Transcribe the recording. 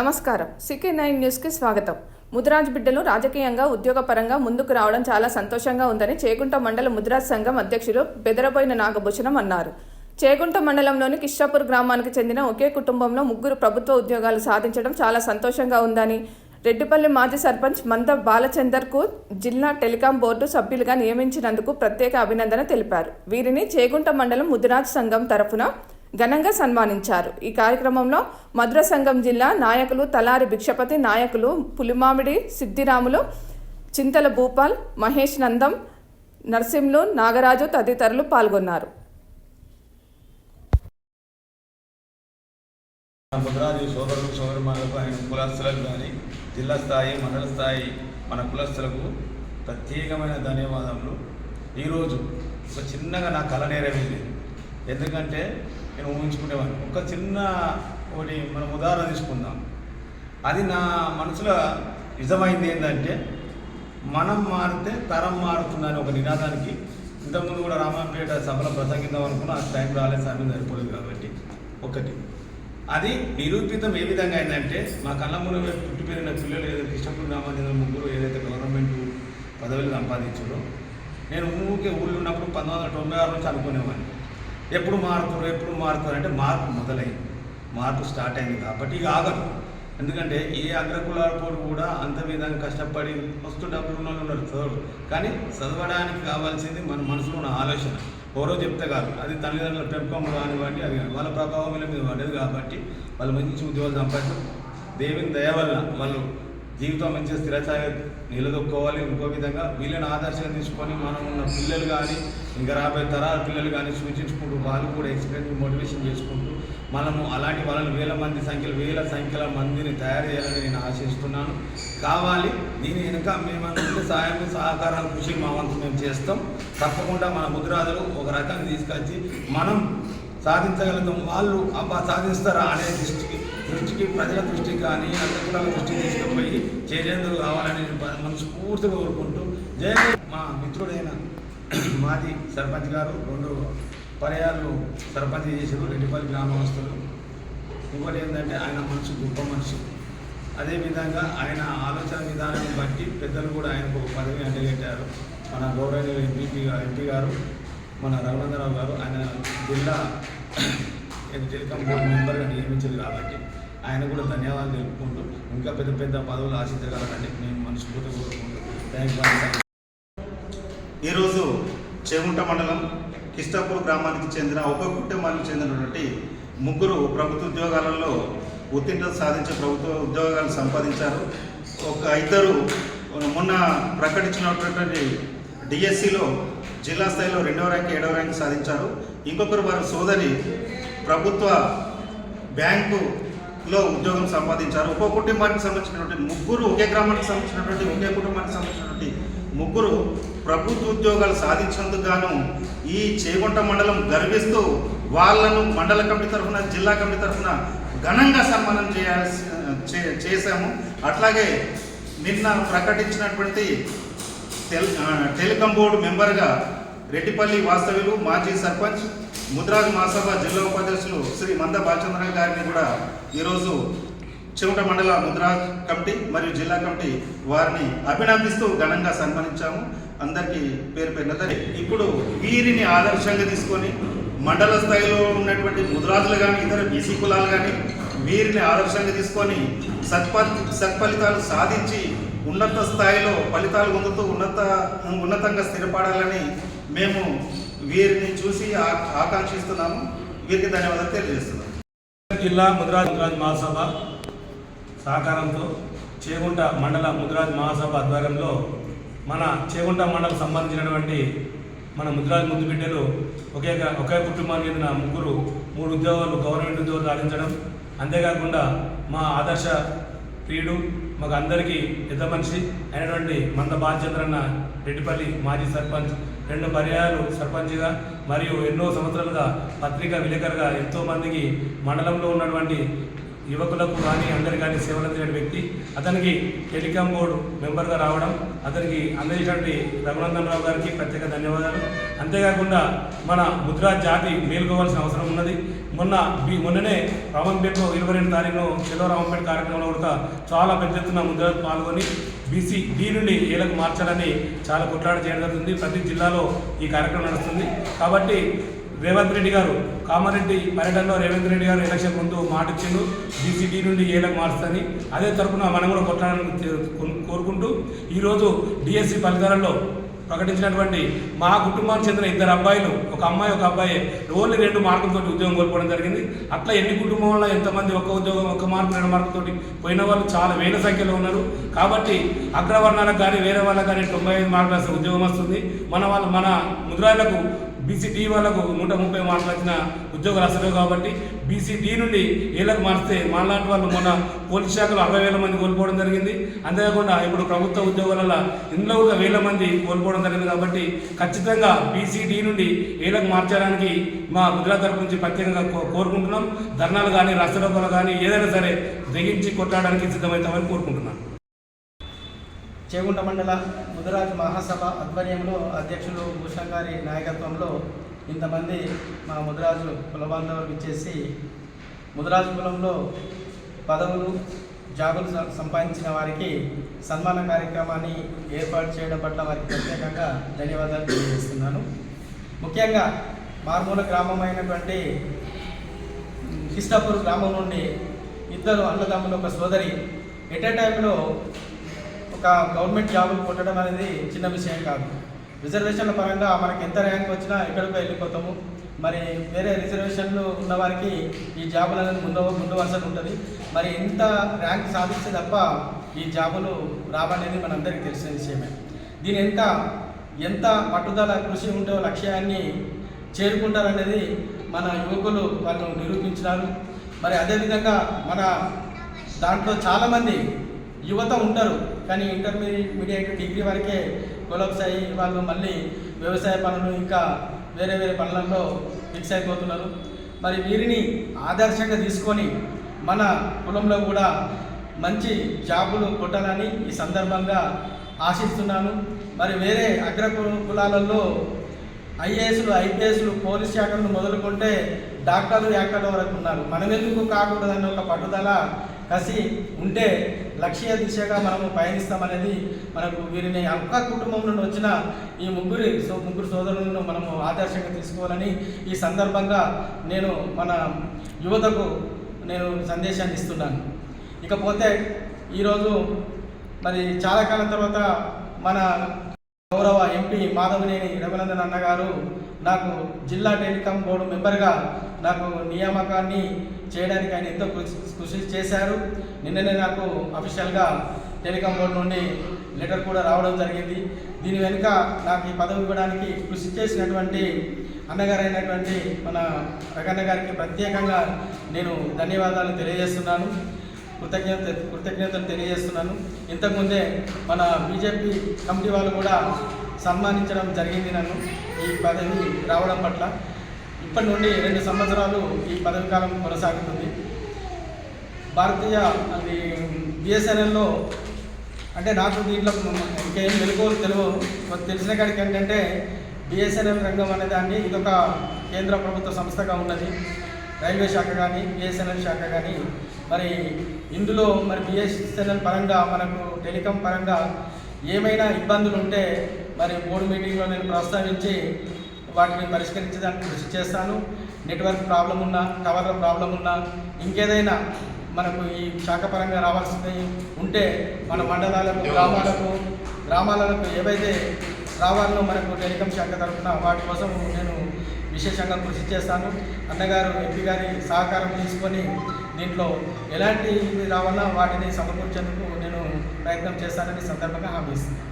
నమస్కారం. CK nine న్యూస్కి స్వాగతం. ముదిరాజ్ బిడ్డలు రాజకీయంగా ఉద్యోగపరంగా ముందుకు రావడం చాలా సంతోషంగా ఉందని చేగుంట మండల ముదిరాజ్ సంఘం అధ్యక్షులు బెదరబోయిన నాగభూషణం అన్నారు. చేగుంట మండలంలోని కిష్టాపూర్ గ్రామానికి చెందిన ఒకే కుటుంబంలో ముగ్గురు ప్రభుత్వ ఉద్యోగాలు సాధించడం చాలా సంతోషంగా ఉందని రెడ్డిపల్లి మాజీ సర్పంచ్ మంద బాలచందర్కు జిల్లా టెలికాం బోర్డు సభ్యులుగా నియమించినందుకు ప్రత్యేక అభినందన తెలిపారు. వీరిని చేగుంట మండలం ముదిరాజ్ సంఘం తరఫున ఘనంగా సన్మానించారు. ఈ కార్యక్రమంలో మధుర సంఘం జిల్లా నాయకులు తలారి భిక్షపతి నాయకులు పులిమామిడి సిద్ధిరాములు చింతల భూపాల్ మహేష్ నందం నర్సింలు నాగరాజు తదితరులు పాల్గొన్నారు. ముద్రాది సోదరులు సోదరుమాలకు ఆయన కులస్తులకు కానీ జిల్లా స్థాయి మండల స్థాయి మన కులస్తులకు ప్రత్యేకమైన ధన్యవాదములు. ఈరోజు ఒక చిన్నగా నా కళ నెరవేరింది. ఎందుకంటే నేను ఊహించుకునేవాడిని ఒక చిన్న ఒకటి మనం ఉదాహరణ తీసుకుందాం. అది నా మనసులో నిజమైంది ఏంటంటే మనం మారితే తరం మారుతుందని ఒక నినాదానికి ఇంతకుముందు కూడా రామాపేట సభలో ప్రసంగిద్దాం అనుకున్నా ఆ టైం రాలేదు సమయం సరిపోలేదు కాబట్టి. ఒకటి. అది నిరూపితం ఏ విధంగా అయిందంటే మా కళ్ళ ముందు పుట్టి పెరిగిన పిల్లలు ఏదైతే ఇష్టపడి రామాంజన ముగ్గురు ఏదైతే గవర్నమెంట్ పదవులు సంపాదించారో నేను ఊరికే ఊళ్ళో ఉన్నప్పుడు పంతొమ్మిది వందల తొంభై ఆరు నుంచి అనుకునేవాడిని. ఎప్పుడు మారుతారు ఎప్పుడు మారుతారు అంటే మార్పు మొదలైంది. మార్పు స్టార్ట్ అయింది కాబట్టి ఇక ఆగదు. ఎందుకంటే ఏ అగ్రకులాలతో కూడా అంత విధంగా కష్టపడి ఫస్ట్ డబ్బులు ఉన్న వాళ్ళు ఉన్నారు చదువు కానీ చదవడానికి కావాల్సింది మన మనసులో ఉన్న ఆలోచన. ఎవరో చెప్తే కాదు అది తల్లిదండ్రుల పెంపకం కానివ్వండి అది వాళ్ళ ప్రభావం వీళ్ళ మీద పడేది కాబట్టి వాళ్ళు మంచి ఉద్యోగాలు సంపాదించడం దేవుని దయ వల్ల వాళ్ళు జీవితం మంచిగా స్థిరస్థాయి నిలదొక్కోవాలి ఇంకో విధంగా వీళ్ళని ఆదర్శంగా తీసుకొని మనం ఉన్న పిల్లలు కానీ ఇంకా రాబోయే తరాల పిల్లలు కానీ సూచించుకుంటూ వాళ్ళు కూడా ఎక్స్పీరియన్స్ మోటివేషన్ చేసుకుంటూ మనము అలాంటి వాళ్ళని వేల మంది సంఖ్యలు వేల సంఖ్యల మందిని తయారు చేయాలని నేను ఆశిస్తున్నాను. కావాలి దీని వెనుక మేమంటే సాయం సహకారాల కృషి మా వంతు మేము చేస్తాం. తప్పకుండా మన ముద్రాదులు ఒక రకాన్ని తీసుకొచ్చి మనం సాధించగలుగుతాం. వాళ్ళు అబ్బా సాధిస్తారా అనే దృష్టికి దృష్టికి ప్రజల దృష్టికి కానీ అగ్రకులాల దృష్టికి తీసుకుపోయి చేరేందుకు కావాలని నేను ప- మనస్ఫూర్తిగా కోరుకుంటూ జయ మా మిత్రుడైన మాజీ సర్పంచ్ గారు రెండు పర్యాలు సర్పంచ్ చేసారు రెడ్డిపల్లి గ్రామస్తులు. ఇంకోటి ఏంటంటే ఆయన మనసు గొప్ప మనిషి. అదేవిధంగా ఆయన ఆలోచన విధానాన్ని బట్టి పెద్దలు కూడా ఆయనకు ఒక పదవి అంటగట్టారు మన గౌరవనీయులు ఎంపీపీ ఎంపీ గారు మన రఘునందరావు గారు ఆయన జిల్లా టెలికాం బోర్డు మెంబర్గా నియమించారు కాబట్టి ఆయన కూడా ధన్యవాదాలు తెలుపుకుంటూ ఇంకా పెద్ద పెద్ద పదవులు ఆశించగలరని నేను మనస్ఫూర్తి కోరుకుంటూ థ్యాంక్ యూ ఈరోజు చేగుంట మండలం కిష్టాపూర్ గ్రామానికి చెందిన ఒక కుటుంబానికి చెందినటువంటి ముగ్గురు ప్రభుత్వ ఉద్యోగాలలో ఉత్తీర్ణత సాధించే ప్రభుత్వ ఉద్యోగాలు సంపాదించారు. ఒక ఇద్దరు మొన్న ప్రకటించినటువంటి డిఎస్సిలో జిల్లా స్థాయిలో రెండవ ర్యాంక్ ఏడవ ర్యాంక్ సాధించారు. ఇంకొకరు వారి సోదరి ప్రభుత్వ బ్యాంకులో ఉద్యోగం సంపాదించారు. ఒక్కో కుటుంబానికి సంబంధించినటువంటి ముగ్గురు ఒకే గ్రామానికి సంబంధించినటువంటి ఒకే కుటుంబానికి సంబంధించినటువంటి ముగ్గురు ప్రభుత్వ ఉద్యోగాలు సాధించినందుకు గాను ఈ చేగుంట మండలం గర్విస్తూ వాళ్ళను మండల కమిటీ తరఫున జిల్లా కమిటీ తరఫున ఘనంగా సన్మానం చేయాల్సి చే- చేశాము. అట్లాగే నిన్న ప్రకటించినటువంటి టెల్ టెలికాం బోర్డు మెంబర్గా రెడ్డిపల్లి వాస్తవ్యులు మాజీ సర్పంచ్ ముద్రాజ్ మహాసభ జిల్లా ఉపాధ్యక్షులు శ్రీ మంద బాలచంద్ర గారిని కూడా ఈరోజు చెమట మండల ముద్రాజ్ కమిటీ మరియు జిల్లా కమిటీ వారిని అభినందిస్తూ ఘనంగా సన్మానించాము. అందరికీ పేరు పేరున ఇప్పుడు వీరిని ఆదర్శంగా తీసుకొని మండల స్థాయిలో ఉన్నటువంటి ముద్రాజులు కానీ ఇతర బీసీ కులాలు కానీ వీరిని ఆదర్శంగా తీసుకొని సత్ఫలి సత్ఫలితాలు సాధించి ఉన్నత స్థాయిలో ఫలితాలు పొందుతూ ఉన్నత ఉన్నతంగా స్థిరపడాలని మేము వీరిని చూసి ఆకాంక్షిస్తున్నాము. వీరికి ధన్యవాదాలు తెలియజేస్తున్నాం జిల్లా ముద్రాజ్ ముద్రాజ్ మహాసభ సహకారంతో చేగుంట మండల ముద్రాజ్ మహాసభ ఆధ్వర్యంలో మన చేగుంట మండలం సంబంధించినటువంటి మన ముద్రాజ్ ముందు బిడ్డలు ఒకే ఒకే కుటుంబానికి చెందిన ముగ్గురు మూడు ఉద్యోగాలు గవర్నమెంట్ ఉద్యోగాలు సాధించడం. అంతేకాకుండా మా ఆదర్శ ప్రియుడు మాకు అందరికీ పెద్ద మనిషి అయినటువంటి మంద బాలచంద్రన్న రెడ్డిపల్లి మాజీ సర్పంచ్. రెండు పర్యాయాలు సర్పంచ్గా మరియు ఎన్నో సంవత్సరాలుగా పత్రికా విలేకరుగా ఎంతోమందికి మండలంలో ఉన్నటువంటి యువకులకు కానీ అందరి కానీ సేవలు అందిన వ్యక్తి అతనికి టెలికాం బోర్డు మెంబర్గా రావడం అతనికి అందజేసినటువంటి రఘునందన్ రావు గారికి ప్రత్యేక ధన్యవాదాలు. అంతేకాకుండా మన ముద్రా జాతి మేలుకోవాల్సిన అవసరం ఉన్నది. మొన్న బి మొన్ననే రామంపేటలో ఇరవై రెండు తారీఖులో చెలో రామంపేట కార్యక్రమంలో కూడా చాలా పెద్ద ఎత్తున ముద్ర పాల్గొని బీసీ డి నుండి ఏలకు మార్చాలని చాలా కొట్లాడ చేయడం జరుగుతుంది. ప్రతి జిల్లాలో ఈ కార్యక్రమం నడుస్తుంది. కాబట్టి రేవంత్ రెడ్డి గారు కామారెడ్డి పర్యటనలో రేవంత్ రెడ్డి గారు ఎలక్షన్ ముందు మాట ఇచ్చిండు. బీసీడీ నుండి ఏలకు మారుస్తుంది అదే తరపున మనం కూడా కొట్లాడాలని కోరుకుంటూ ఈరోజు డిఎస్సి ఫలితాలలో ప్రకటించినటువంటి మా కుటుంబానికి చెందిన ఇద్దరు అబ్బాయిలు ఒక అమ్మాయి ఒక అబ్బాయి ఓన్లీ రెండు మార్కులతో ఉద్యోగం కోల్పోవడం జరిగింది. అట్లా ఎన్ని కుటుంబంలో ఎంతమంది ఒక ఉద్యోగం ఒక మార్కు రెండు మార్కులతోటి పోయిన వాళ్ళు చాలా వేల సంఖ్యలో ఉన్నారు. కాబట్టి అగ్రవర్ణాలకు కానీ వేరే వాళ్ళకి కానీ తొంభై ఐదు మార్కులు అసలు ఉద్యోగం వస్తుంది. మన వాళ్ళు మన ముద్రాయిలకు బీసీడీ వాళ్ళకు నూట ముప్పై మార్కులు వచ్చిన ఉద్యోగాలు అసలు కాబట్టి బీసీడీ నుండి ఏళ్ళకు మారిస్తే మాలాంటి వాళ్ళు మొన్న పోలీస్ శాఖలో అరవై వేల మంది కోల్పోవడం జరిగింది. అంతేకాకుండా ఇప్పుడు ప్రభుత్వ ఉద్యోగాలలో ఇందులో కూడా వేల మంది కోల్పోవడం జరిగింది కాబట్టి ఖచ్చితంగా బీసీడీ నుండి ఏళ్ళకు మార్చడానికి మా గుజరాత్ తరపు నుంచి ప్రత్యేకంగా కో- కోరుకుంటున్నాం. ధర్నాలు కానీ రస్తరోకాలు కానీ ఏదైనా సరే తెగించి కొట్టడానికి సిద్ధమవుతామని కోరుకుంటున్నాను. చేగుంట మండల ముదిరాజు మహాసభ ఆధ్వర్యంలో అధ్యక్షులు భూషణ్ గారి నాయకత్వంలో ఇంతమంది మా ముదిరాజు కుల ఇచ్చేసి ముదిరాజు కులంలో పదవులు జాబులు సం- సంపాదించిన వారికి సన్మాన కార్యక్రమాన్ని ఏర్పాటు చేయడం పట్ల వారికి ప్రత్యేకంగా ధన్యవాదాలు తెలియజేస్తున్నాను. ముఖ్యంగా మారుమూల గ్రామమైనటువంటి కిష్టాపూర్ గ్రామం నుండి ఇద్దరు అన్నదమ్ములు ఒక సోదరి ఎట్ ఏ టైంలో గవర్నమెంట్ జాబులు కొట్టడం అనేది చిన్న విషయం కాదు. రిజర్వేషన్ల పరంగా మనకి ఎంత ర్యాంక్ వచ్చినా ఎక్కడికో వెళ్ళిపోతాము. మరి వేరే రిజర్వేషన్లు ఉన్న వారికి ఈ జాబులు అనేది ముందు ముందు వరుసలు ఉంటుంది. మరి ఎంత ర్యాంక్ సాధిస్తే తప్ప ఈ జాబులు రావనేది మనందరికీ తెలిసిన విషయమే. దీని ఎంత ఎంత పట్టుదల కృషి ఉంటే లక్ష్యాన్ని చేరుకుంటారనేది మన యువకులు వాళ్ళు నిరూపించినారు. మరి అదేవిధంగా మన దాంట్లో చాలామంది యువత ఉంటారు కానీ ఇంటర్మీడియట్ డిగ్రీ వరకే కొలప్స్ అయ్యి వాళ్ళు మళ్ళీ వ్యవసాయ పనులు ఇంకా వేరే వేరే పనులలో ఫిక్స్ అయిపోతున్నారు. మరి వీరిని ఆదర్శంగా తీసుకొని మన కులంలో కూడా మంచి జాబులు కొట్టాలని ఈ సందర్భంగా ఆశిస్తున్నాను. మరి వేరే అగ్ర కులాలలో ఐఏఎస్లు ఐపీఎస్లు పోలీస్ శాఖలను మొదలుకుంటే డాక్టర్లు యాక్టర్ల వరకు ఉన్నారు. మనం ఎందుకు కాకూడదన్న ఒక పట్టుదల కసి ఉంటే లక్ష్య దిశగా మనము పయనిస్తామనేది మనకు వీరిని ఒక్క కుటుంబం నుండి వచ్చిన ఈ ముగ్గురి సో ముగ్గురు సోదరులను మనము ఆదర్శంగా తీసుకోవాలని ఈ సందర్భంగా నేను మన యువతకు నేను సందేశాన్ని ఇస్తున్నాను. ఇకపోతే ఈరోజు మరి చాలా కాలం తర్వాత మన గౌరవ ఎంపీ మాధవనేని రఘునందన్ అన్నగారు నాకు జిల్లా టెలికాం బోర్డు మెంబర్గా నాకు నియామకాన్ని చేయడానికి ఆయన ఎంతో కృషి కృషి చేశారు. నిన్ననే నాకు అఫీషియల్గా టెలికాం బోర్డు నుండి లెటర్ కూడా రావడం జరిగింది. దీని వెనుక నాకు ఈ పదవి ఇవ్వడానికి కృషి చేసినటువంటి అన్నగారైనటువంటి మన రకన్న గారికి ప్రత్యేకంగా నేను ధన్యవాదాలు తెలియజేస్తున్నాను. కృతజ్ఞత కృతజ్ఞతలు తెలియజేస్తున్నాను. ఇంతకుముందే మన బీజేపీ కమిటీ వాళ్ళు కూడా సన్మానించడం జరిగింది నన్ను. ఈ పదవి రావడం పట్ల ఇప్పటి నుండి రెండు సంవత్సరాలు ఈ పదవి కాలం కొనసాగుతుంది. భారతీయ అది బిఎస్ఎన్ఎల్లో అంటే నాకు దీంట్లో ఇంకేం తెలుగు తెలుగు తెలిసిన కాడికి ఏంటంటే బిఎస్ఎన్ఎల్ రంగం అనే దాన్ని ఇదొక కేంద్ర ప్రభుత్వ సంస్థగా ఉన్నది. రైల్వే శాఖ కానీ బిఎస్ఎన్ఎల్ శాఖ కానీ మరి ఇందులో మరి బిఎస్ఎన్ఎల్ పరంగా మనకు టెలికాం పరంగా ఏమైనా ఇబ్బందులు ఉంటే మరి బోర్డు మీటింగ్లో నేను ప్రస్తావించి వాటిని పరిష్కరించడానికి కృషి చేస్తాను. నెట్వర్క్ ప్రాబ్లం ఉన్నా టవర్ల ప్రాబ్లం ఉన్నా ఇంకేదైనా మనకు ఈ శాఖ పరంగా రావాల్సింది ఉంటే మన మండలాలకు గ్రామాలకు గ్రామాలకు ఏవైతే రావాలో మనకు టెలికాం శాఖ తరఫున వాటి కోసం నేను విశేషంగా కృషి చేస్తాను. అన్నగారు ఎంపీ గారి సహకారం తీసుకొని దీంట్లో ఎలాంటి ఇవి రావాలన్నా వాటిని సమకూర్చేందుకు నేను ప్రయత్నం చేస్తానని సందర్భంగా హామీ ఇస్తున్నాను.